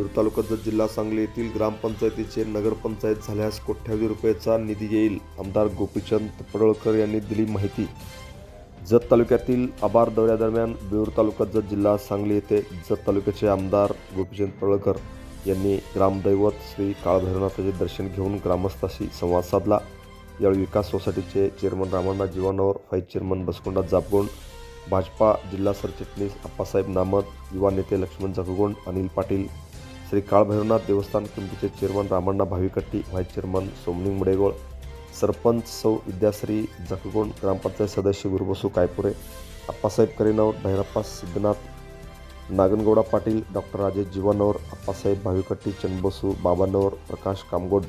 बिळूर तालुका जिल्हा सांगली येथील ग्रामपंचायतीचे नगरपंचायत झाल्यास कोट्यावधी रुपयाचा निधी येईल? आमदार गोपीचंद पडळकर यांनी दिली माहिती. जत तालुक्यातील आबार दौऱ्यादरम्यान बिळूर तालुका जत जिल्हा सांगली येथे जत तालुक्याचे आमदार गोपीचंद पडळकर यांनी ग्रामदैवत श्री काळभैरवनाथाचे दर्शन घेऊन ग्रामस्थाशी संवाद साधला. यावेळी विकास सोसायटीचे chairman Ramanna Jeevanavar vice chairman Basakunda Japgond BJP जिल्हा सरचिटणीस अप्पासाहेब नामत युवा नेते लक्ष्मण जगगोंड अनिल पाटील श्री काळभैरवनाथ देवस्थान कमिटीचे chairman Ramanna Bhavikatti vice chairman Somling Mudegol sarpanch सौ विद्याश्री जखगोंड ग्रामपंचायत सदस्य गुरुबसू कायपुरे अप्पासाहेब करेनवर भैरप्पा सिद्धनाथ नागनगौडा पाटील डॉक्टर राजेश जीवानवर अप्पासाहेब भाविकट्टी चंदबसू बाबानवर प्रकाश कामगोड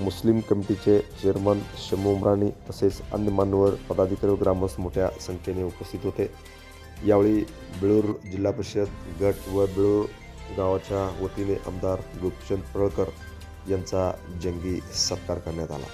मुस्लिम कमिटीचे चेअरमन शमू उमराणी तसेच अन्य मान्यवर पदाधिकारी व ग्रामस्थ मोठ्या संख्येने उपस्थित होते. यावेळी बिळूर जिल्हा परिषद गट व बिळूर गावाच्या वतीने आमदार गोपीचंद पळकर यांचा जंगी सत्कार करण्यात आला.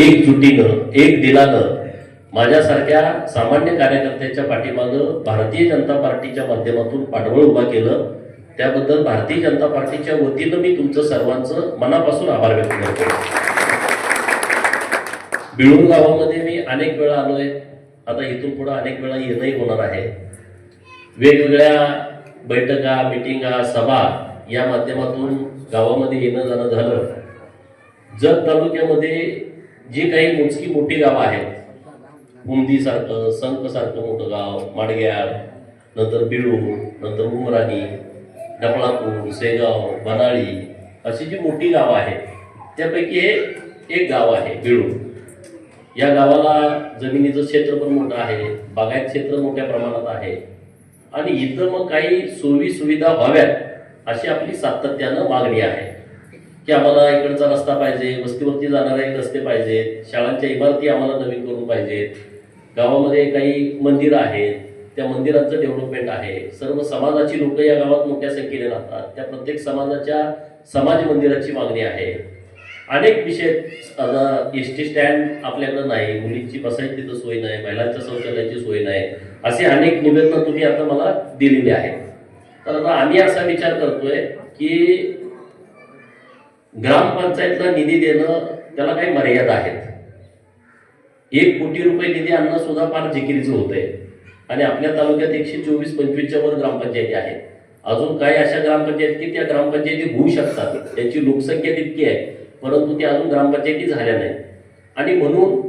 एकजुटीनं एक दिलानं माझ्यासारख्या सामान्य कार्यकर्त्यांच्या पाठीमागं भारतीय जनता पार्टीच्या माध्यमातून पाठबळ उभा केलं. त्याबद्दल भारतीय जनता पार्टीच्या वतीनं मी तुमचं सर्वांचं मनापासून आभार व्यक्त करतो. बिळूर गावामध्ये मी अनेक वेळा आलोय. आता इथून पुढे अनेक वेळा येणंही होणार आहे. वेगवेगळ्या बैठका मिटिंगा सभा या माध्यमातून गावामध्ये येणं जाणं झालं. जत तालुक्यामध्ये जी काही मोजकी मोठी गावं आहेत उमदी सारखं सारखं मोठं गाव माडग्याळ नंतर बिळू नंतर उमराणी डबळापूर सेगाव बनाळी अशी जी मोठी गावं आहेत त्यापैकी हे एक गाव आहे बिळू. या गावाला जमिनीचं क्षेत्र पण मोठं आहे बागायत क्षेत्र मोठ्या प्रमाणात आहे. आणि इथं मग काही सोयी सुविधा व्हाव्यात अशी आपली सातत्यानं मागणी आहे. की आम्हाला इकडचा रस्ता पाहिजे वस्तीवरती जाणारे रस्ते पाहिजेत शाळांच्या इमारती आम्हाला नवीन करून पाहिजेत गावामध्ये काही मंदिरं आहेत त्या मंदिरांचं डेव्हलपमेंट आहे. सर्व समाजाची लोक या गावात मोठ्या संख्येने राहतात. त्या प्रत्येक समाजाच्या समाज मंदिराची मागणी आहे. अनेक विषय आता एस टी स्टँड आपल्याकडं नाही मुलींची बसायची तिथं सोय नाही महिलांच्या शौचालयाची सोय नाही असे अनेक निवेदनं तुम्ही आता मला दिलेली आहेत. तर आता आम्ही असा विचार करतोय की ग्रामपंचायतला निधी देणं त्याला काही मर्यादा आहेत. एक कोटी रुपये निधी आणणं सुद्धा फार जिकिरीचं होतंय. आणि आपल्या तालुक्यात एकशे चोवीस पंचवीसच्या वर ग्रामपंचायती आहेत. अजून काही अशा ग्रामपंचायत की त्या ग्रामपंचायती होऊ शकतात. त्यांची लोकसंख्या तितकी आहे परंतु त्या अजून ग्रामपंचायती झाल्या नाहीत. आणि म्हणून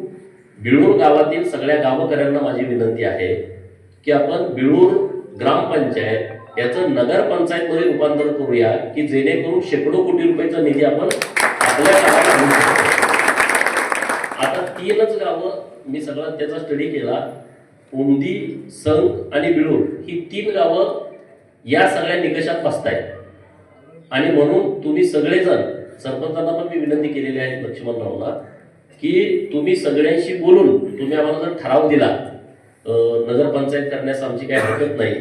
बिळूर गावातील सगळ्या गावकऱ्यांना माझी विनंती आहे की आपण बिळूर ग्रामपंचायत याचं नगरपंचायतमध्ये रूपांतर करूया की जेणेकरून शेकडो कोटी रुपयाचा निधी आपण आपल्या आता तीनच गावं मी सगळा त्याचा स्टडी केला. उंदी संघ आणि बिळूर ही तीन गावं या सगळ्या निकषात बसतायत. आणि म्हणून तुम्ही सगळेजण सरपंचांना पण मी विनंती केलेली आहे लक्ष्मणरावला की तुम्ही सगळ्यांशी बोलून तुम्ही आम्हाला जर ठराव दिला नगरपंचायत करण्यास आमची काही हरकत नाही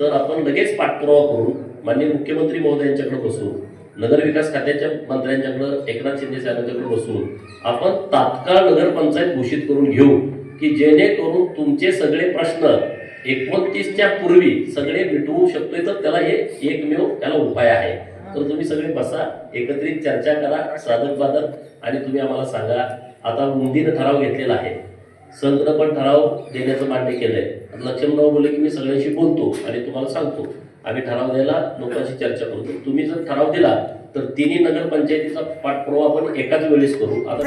तर आपण लगेच पाठपुरावा करून माननीय मुख्यमंत्री महोदयांच्याकडे बसू. नगरविकास खात्याच्या मंत्र्यांच्याकडे एकनाथ शिंदे साहेबांच्याकडे बसून आपण तात्काळ नगरपंचायत घोषित करून घेऊ की जेणेकरून तुमचे सगळे प्रश्न एकोणतीसच्या पूर्वी सगळे मिटवू शकतोय तर त्याला हे एकमेव त्याला उपाय आहे. तर तुम्ही सगळे बसा एकत्रित चर्चा करा साधक बाधक आणि तुम्ही आम्हाला सांगा. आता मुंदीनं ठराव घेतलेला आहे. संघ पण ठराव देण्याचं मान्य केलंय. लक्ष्मणराव बोलले की मी सगळ्यांशी बोलतो आणि तुम्हाला सांगतो. आम्ही ठराव द्यायला लोकांशी चर्चा करतो तुम्ही जर ठराव दिला तर तिन्ही नगरपंचायतीचा पाठपुरावा आपण एकाच वेळेस करू. आता